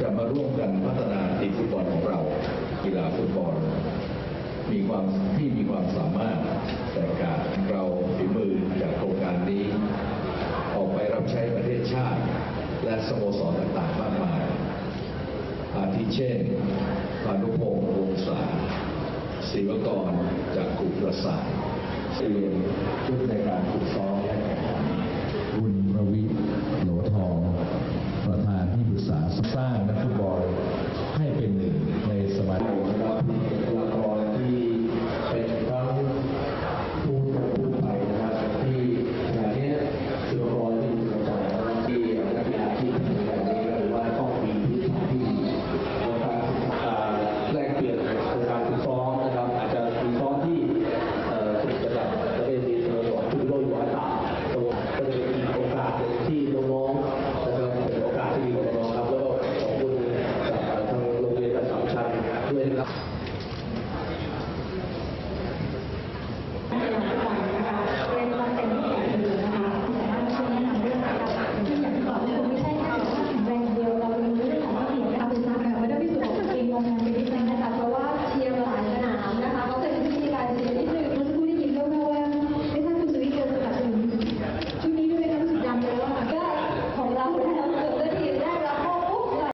จะมาร่วมกันพัฒนาทีมฟุตบอลของเรา กีฬาฟุตบอล มีความที่มีความสามารถแต่การเราฝีมือจากโครงการนี้ ออกไปรับใช้ประเทศชาติ และสโมสรต่างๆมากมาย อาทิเช่นพานุพงศ์วงศาศิวกรจากกลุ่มประสาทเตรียมชุดใน สร้างนักฟุตบอล な。